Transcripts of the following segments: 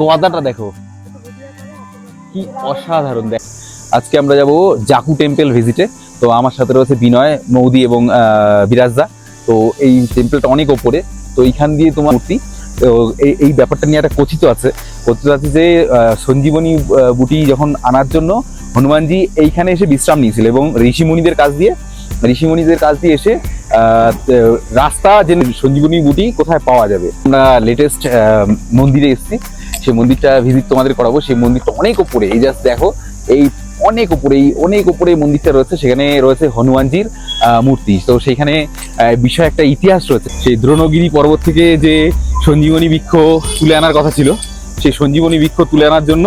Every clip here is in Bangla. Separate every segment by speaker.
Speaker 1: গদাটা দেখো। কি অসাধারণ দেখ। আজকে আমরা যাব জাকু টেম্পল ভিজিটে তো আমার সাথে রয়েছে বিনয়, মৌদি এবং বিরাজদা। তো এই টেম্পলটা অনেক ওপরে। তো এইখান দিয়ে তোমার মূর্তি। তো এই ব্যাপারটা নিয়ে একটা কথিত আছে। কথিত আছে যে সঞ্জীবনী বুটি যখন আনার জন্য হনুমানজি এইখানে এসে বিশ্রাম নিয়েছিল এবং ঋষিমুনিদের কাছ দিয়ে, ঋষিমুনিদের কাছ দিয়ে এসে রাস্তা যে সঞ্জীবনী বুটি কোথায় পাওয়া যাবে? আমরা লেটেস্ট মন্দিরে এসেছি। সেই মন্দিরটা ভিজিট তোমাদের করাবো, সেই মন্দিরটা অনেক উপরে, এই জাস্ট দেখো, এই অনেক উপরে, এই অনেক উপরে মন্দিরটা রয়েছে, সেখানে রয়েছে হনুমানজির মূর্তি। তো সেখানে বিষয় একটা ইতিহাস রয়েছে, সেই দ্রোণগিরি পর্বত থেকে যে সঞ্জীবনী বৃক্ষ তুলে আনার কথা ছিল, সেই সঞ্জীবনী বৃক্ষ তুলে আনার জন্য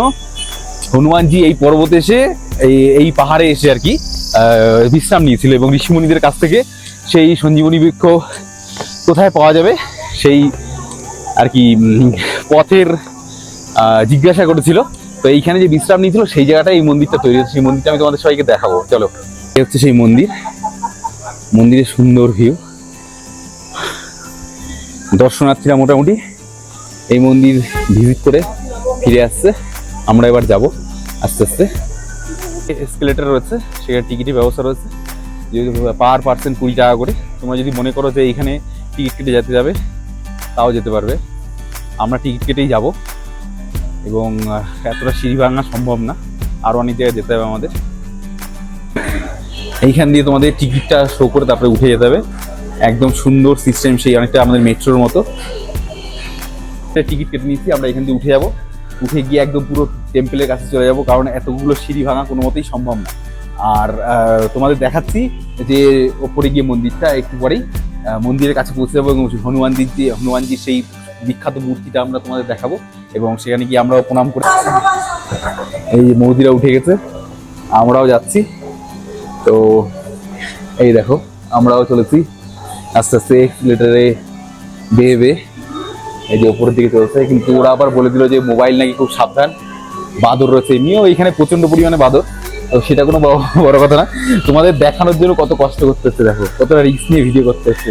Speaker 1: হনুমানজি এই পর্বতে এসে, এই এই পাহাড়ে এসে আর কি বিশ্রাম নিয়েছিল এবং ঋষিমুনিদের কাছ থেকে সেই সঞ্জীবনী বৃক্ষ কোথায় পাওয়া যাবে, সেই আর কি পথের জিজ্ঞাসা করেছিল। তো এইখানে যে বিশ্রাম নিয়েছিল, সেই জায়গাটা এই মন্দিরটা তৈরি হয়েছে সেই মন্দিরটা আমি তোমাদের সবাইকে দেখাবো। চলো। এ হচ্ছে সেই মন্দির। মন্দিরের সুন্দর ভিউ দর্শনার্থীরা মোটামুটি এই মন্দির ভিজিট করে ফিরে আসছে। আমরা এবার যাব আস্তে আস্তে। এসকেলেটার রয়েছে। সেখানে টিকিটের ব্যবস্থা রয়েছে। যেহেতু পার পার্সেন্ট কুড়ি টাকা করে। তোমরা যদি মনে করো যে এইখানে টিকিট কেটে যেতে যাবে, তাও যেতে পারবে। আমরা টিকিট কেটেই যাব। এবং এতটা সিঁড়ি ভাঙা সম্ভব না। আরও অনেক জায়গায় যেতে হবে আমাদের। এইখান দিয়ে তোমাদের টিকিটটা শো করে তারপরে উঠে যেতে হবে। একদম সুন্দর সিস্টেম সেই অনেকটা আমাদের মেট্রোর মতো। টিকিট কেটে নিয়েছি, আমরা এখান দিয়ে উঠে যাব। উঠে গিয়ে একদম পুরো টেম্পলের কাছে চলে যাব, কারণ এতগুলো সিঁড়ি ভাঙা কোনো মতেই সম্ভব না। আর তোমাদের দেখাচ্ছি যে ওপরে গিয়ে মন্দিরটা, একটু পরেই মন্দিরের কাছে পৌঁছে যাব এবং হনুমানজির যে, হনুমানজির সেই বিখ্যাত মূর্তিটা আমরা তোমাদের দেখাবো এবং সেখানে গিয়ে আমরাও প্রণাম করে। এই মৌদিরা উঠে গেছে, আমরাও যাচ্ছি। তো এই দেখো, আমরাও চলেছি। আস্তে আস্তে এক্সিলেটারে বেয়ে বেয়ে এই যে ওপরের দিকে চলছে। কিন্তু ওরা আবার বলে দিল যে মোবাইল নাকি খুব সাবধান। বাদর রয়েছে, এমনিও এখানে প্রচণ্ড পরিমাণে বাদর। তো সেটা কোনো বড় কথা না। তোমাদের দেখানোর জন্য কত কষ্ট করতে হচ্ছে দেখো। কতটা রিস্ক নিয়ে ভিডিও করতে হচ্ছে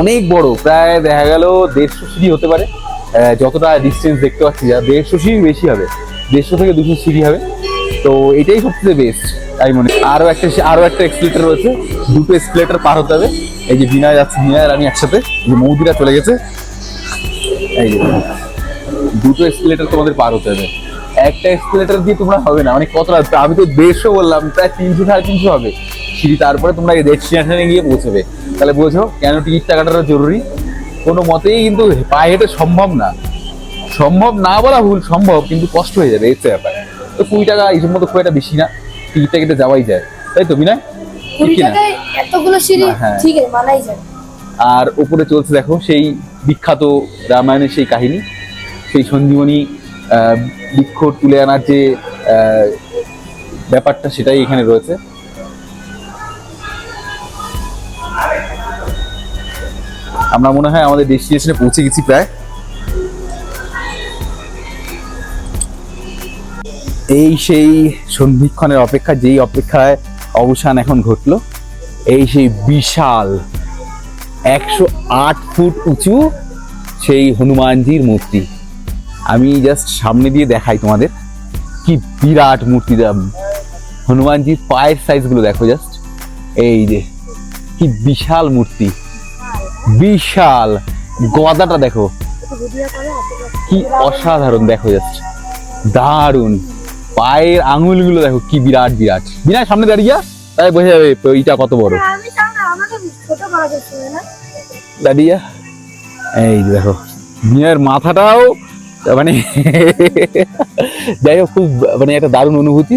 Speaker 1: অনেক বড়, প্রায় দেখা গেল দেড়শো সিঁড়ি হতে পারে। যতটা ডিস্টেন্স দেখতে পাচ্ছি যা দেড়শো সিঁড়ি বেশি হবে। দেড়শো থেকে দুশো সিঁড়ি হবে। তো এটাই সবচেয়ে বেস্ট তাই মনে আরও আরও একটা আরও একটা এক্সপ্লেটার রয়েছে। দুটো এক্সপ্লেটার পার হতে হবে। এই যে বিনয় যাচ্ছে বিনয় আমি একসাথে। যে মৌদিরা চলে গেছে। এই যে দুটো এক্সপ্লেটার তোমাদের পার হতে হবে। একটা এক্সপ্লেটার দিয়ে তোমরা হবে না। মানে কতটা? আমি তো দেড়শো বললাম, প্রায় তিনশো, সাড়ে তিনশো হবে। সিঁড়ি তারপরে তোমরা এই ডেস্টিনেশনে গিয়ে পৌঁছবে তাহলে বোঝো কেন টিকিট টাকাটা জরুরি। কোনো মতেই কিন্তু পায়ে হেঁটে সম্ভব না। সম্ভব না বলা ভুল সম্ভব কিন্তু কষ্ট হয়ে যাবে এই হচ্ছে ব্যাপার। তো কুড়ি টাকা এইসব মতো খুব একটা বেশি না টিকিটটা কেটে যাওয়াই যায়। তাই তো বিনয়?
Speaker 2: এতগুলো সিঁড়ি
Speaker 1: হ্যাঁ।
Speaker 2: ঠিক আছে মানাই যায়।
Speaker 1: আর উপরে চলছে দেখো সেই বিখ্যাত রামায়ণের সেই কাহিনী। সেই সঞ্জীবনী বৃক্ষ তুলে আনার যে ব্যাপারটা সেটাই এখানে রয়েছে। আমরা মনে হয় আমাদের ডেস্টিনেশনে পৌঁছে গেছি প্রায়। এই সেই সন্ধিক্ষণের অপেক্ষা, যেই অপেক্ষায় অবসান এখন ঘটলো, এই সেই বিশাল একশো আট ফুট উঁচু সেই হনুমানজির মূর্তি। আমি জাস্ট সামনে দিয়ে দেখাই তোমাদের, কি বিরাট মূর্তি হনুমানজির পায়ের সাইজগুলো দেখো জাস্ট এই যে, কি বিশাল মূর্তি। বিশাল। গদাটা দেখো। কি অসাধারণ দেখো জাস্ট দারুণ। পায়ের আঙুলগুলো দেখো কি বিরাট বিরাট। বিরাট সামনে দাঁড়িয়ে তাই বোঝা যাবে এইটা কত বড়।
Speaker 2: যাচ্ছে না।
Speaker 1: দাঁড়িয়ে এই দেখো মাথাটাও মানে যাই হোক খুব মানে একটা দারুণ অনুভূতি।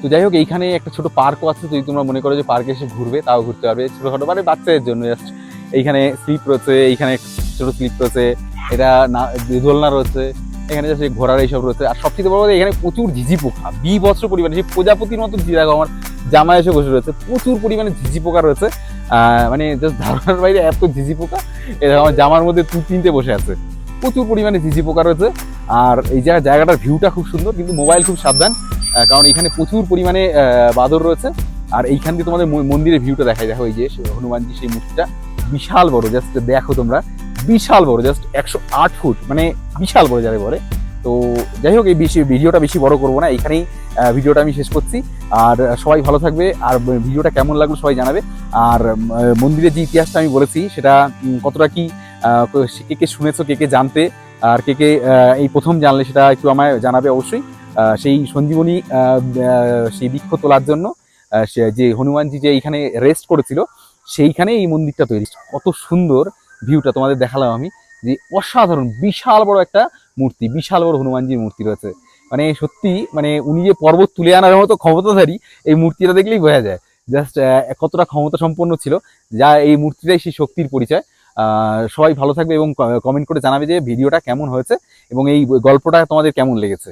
Speaker 1: তো যাই হোক এইখানে একটা ছোট পার্কও আছে যদি তোমরা মনে করো যে পার্কে এসে ঘুরবে তাও ঘুরতে পারবে ছোটখাটো মানে বাচ্চাদের জন্য জাস্ট এইখানে স্লিপ রয়েছে, এইখানে ছোট স্লিপ রয়েছে, এটা না, দোলনা রয়েছে, এখানে জাস্ট ঘোড়ার এইসব রয়েছে। আর সবচেয়ে বড় এখানে প্রচুর ঝিঝি পোকা বিভৎস পরিমাণে, সেই প্রজাপতির মতো ঝিঝি আমার জামা এসে বসে রয়েছে, প্রচুর পরিমাণে ঝিঝি পোকা রয়েছে মানে জাস্ট ধারণার বাইরে এত ঝিঝি পোকা এটা আমার জামার মধ্যে দু তিনটে বসে আছে। প্রচুর পরিমাণে ঝিঝি পোকা রয়েছে। আর এই জায়গা, জায়গাটার ভিউটা খুব সুন্দর, কিন্তু মোবাইল খুব সাবধান কারণ এখানে প্রচুর পরিমাণে বাদর রয়েছে। আর এইখান দিয়ে তোমাদের মন্দিরের ভিউটা দেখাই, দেখো এই যে হনুমানজি সেই মূর্তিটা। বিশাল বড় জাস্ট দেখো তোমরা, বিশাল বড় জাস্ট একশো আট ফুট মানে বিশাল বড় যারে বলে। তো যাই হোক, এই বেশি ভিডিওটা বেশি বড় করব না এখানেই ভিডিওটা আমি শেষ করছি। আর সবাই ভালো থাকবে, আর ভিডিওটা কেমন লাগল সবাই জানাবে। আর মন্দিরের যে ইতিহাসটা আমি বলেছি, সেটা কতটা কি কে কে শুনেছো, কে কে জানতে, আর কে কে এই প্রথম জানলে সেটা একটু আমায় জানাবে অবশ্যই। সেই সঞ্জীবনী সেই বৃক্ষ তোলার জন্য সে- যে হনুমানজি যে এইখানে রেস্ট করেছিল সেইখানে এই মন্দিরটা তৈরি। কত সুন্দর ভিউটা তোমাদের দেখালাম আমি। যে অসাধারণ, বিশাল বড় একটা মূর্তি, বিশাল বড় হনুমানজির মূর্তি রয়েছে। মানে সত্যি মানে উনি যে পর্বত তুলে আনার মতো ক্ষমতাধারী, এই মূর্তিটা দেখলেই বোঝা যায়। জাস্ট কতটা ক্ষমতা সম্পন্ন ছিল, যা এই মূর্তিটাই সেই শক্তির পরিচয়। সবাই ভালো থাকবে এবং কমেন্ট করে জানাবে যে ভিডিওটা কেমন হয়েছে এবং এই গল্পটা তোমাদের কেমন লেগেছে।